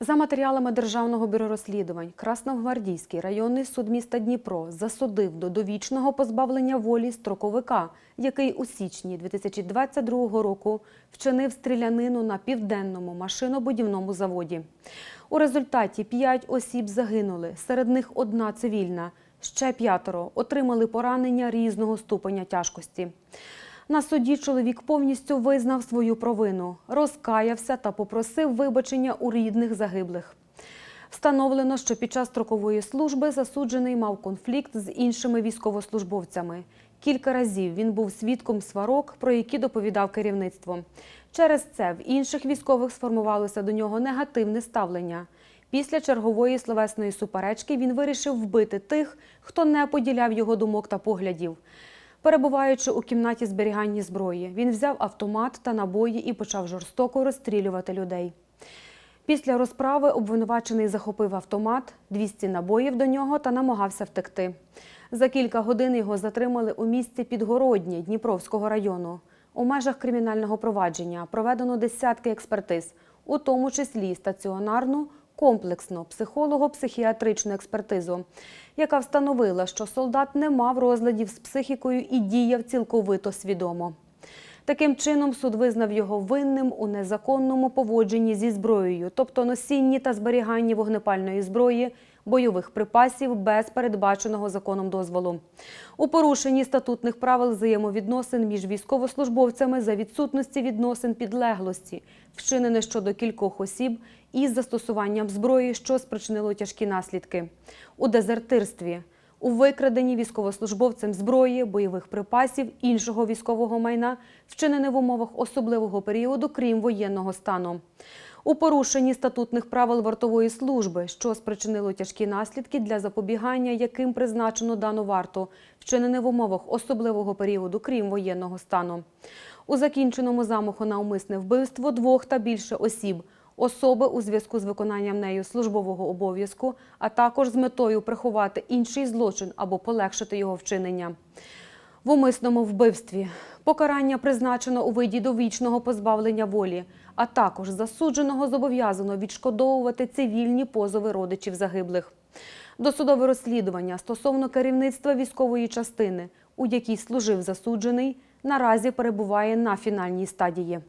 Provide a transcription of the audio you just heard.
За матеріалами Державного бюро розслідувань, Красногвардійський районний суд міста Дніпро засудив до довічного позбавлення волі строковика, який у січні 2022 року вчинив стрілянину на південному машинобудівному заводі. У результаті п'ять осіб загинули, серед них одна цивільна. Ще п'ятеро отримали поранення різного ступеня тяжкості. На суді чоловік повністю визнав свою провину, розкаявся та попросив вибачення у рідних загиблих. Встановлено, що під час строкової служби засуджений мав конфлікт з іншими військовослужбовцями. Кілька разів він був свідком сварок, про які доповідав керівництво. Через це в інших військових сформувалося до нього негативне ставлення. Після чергової словесної суперечки він вирішив вбити тих, хто не поділяв його думок та поглядів. Перебуваючи у кімнаті зберігання зброї, він взяв автомат та набої і почав жорстоко розстрілювати людей. Після розправи обвинувачений захопив автомат, 200 набоїв до нього та намагався втекти. За кілька годин його затримали у місті Підгороднє Дніпровського району. У межах кримінального провадження проведено десятки експертиз, у тому числі стаціонарну, комплексну психолого-психіатричну експертизу, яка встановила, що солдат не мав розладів з психікою і діяв цілковито свідомо. Таким чином, суд визнав його винним у незаконному поводженні зі зброєю, тобто носінні та зберіганні вогнепальної зброї, бойових припасів без передбаченого законом дозволу, у порушенні статутних правил взаємовідносин між військовослужбовцями за відсутності відносин підлеглості, вчинене щодо кількох осіб із застосуванням зброї, що спричинило тяжкі наслідки, у дезертирстві у викраденні військовослужбовцем зброї, бойових припасів, іншого військового майна, вчинене в умовах особливого періоду, крім воєнного стану. У порушенні статутних правил вартової служби, що спричинило тяжкі наслідки для запобігання, яким призначено дану варту, вчинене в умовах особливого періоду, крім воєнного стану. У закінченому замаху на умисне вбивство двох та більше осіб, особи у зв'язку з виконанням нею службового обов'язку, а також з метою приховати інший злочин або полегшити його вчинення. В умисному вбивстві покарання призначено у виді довічного позбавлення волі, а також засудженого зобов'язано відшкодовувати цивільні позови родичів загиблих. Досудове розслідування стосовно керівництва військової частини, у якій служив засуджений, наразі перебуває на фінальній стадії.